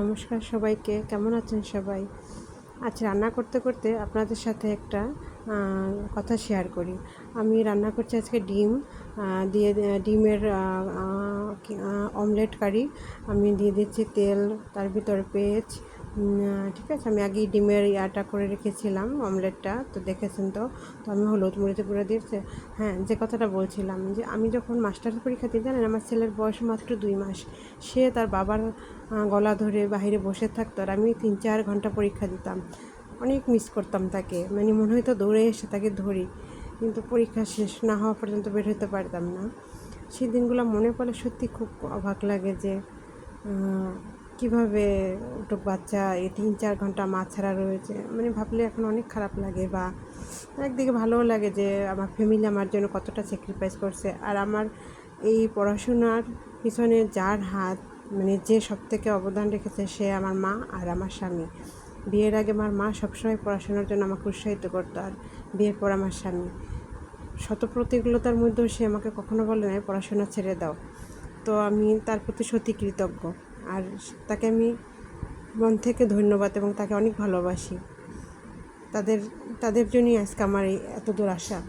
নমস্কার সবাইকে। কেমন আছেন সবাই? আজ রান্না করতে করতে আপনাদের সাথে একটা কথা শেয়ার করি। আমি রান্না করছি আজকে ডিম দিয়ে, ডিমের অমলেট কারি আমি দিয়ে দিচ্ছি তেল, তার ভিতর পেঁয়াজ ঠিক আছে, আমি আগেই ডিমের ইয়াটা করে রেখেছিলাম, অমলেটটা, তো দেখেছেন তো তো আমি হলুদ মরিচে করে দিয়েছে হ্যাঁ যে কথাটা বলছিলাম যে আমি যখন মাস্টার্স পরীক্ষা দিই জানেন, আমার ছেলের বয়স মাত্র দুই মাস, সে তার বাবার গলা ধরে বাইরে বসে থাকতো আর আমি তিন চার ঘণ্টা পরীক্ষা দিতাম। অনেক মিস করতাম তাকে মানে মনে হয়তো দৌড়ে এসে তাকে ধরি, কিন্তু পরীক্ষা শেষ না হওয়া পর্যন্ত বের হতে পারতাম না। সেই দিনগুলো মনে পড়লে সত্যি খুব অবাক লাগে যে কীভাবে ওটুক বাচ্চা এই তিন চার ঘণ্টা মা ছাড়া রয়েছে? মানে ভাবলে এখন অনেক খারাপ লাগে বা একদিকে ভালোও লাগে যে আমার ফ্যামিলি আমার জন্য কতটা স্যাক্রিফাইস করছে। আর আমার এই পড়াশোনার পিছনে যার হাত মানে যে সব থেকে অবদান রেখেছে সে আমার মা আর আমার স্বামী। বিয়ের আগে আমার মা সবসময় পড়াশোনার জন্য আমাকে উৎসাহিত করতো আর বিয়ের পর আমার স্বামী। শত প্রতিকূলতার মধ্যেও সে আমাকে কখনো বলে নাই, পড়াশোনা ছেড়ে দাও। তো আমি তার প্রতি সত্যি কৃতজ্ঞ। আর তাকে আমি মন থেকে ধন্যবাদ এবং তাকে অনেক ভালোবাসি। তাদের তাদের জন্যই আজকে আমার এই এত দূর আসা।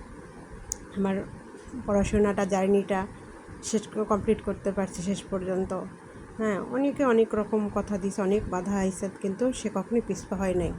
আমার পড়াশোনাটা, জার্নিটা শেষ কমপ্লিট করতে পারছি শেষ পর্যন্ত। হ্যাঁ অনেকে অনেক রকম কথা দিয়েছে অনেক বাধা আইসে কিন্তু সে কখনোই পিছপা হয় নাই।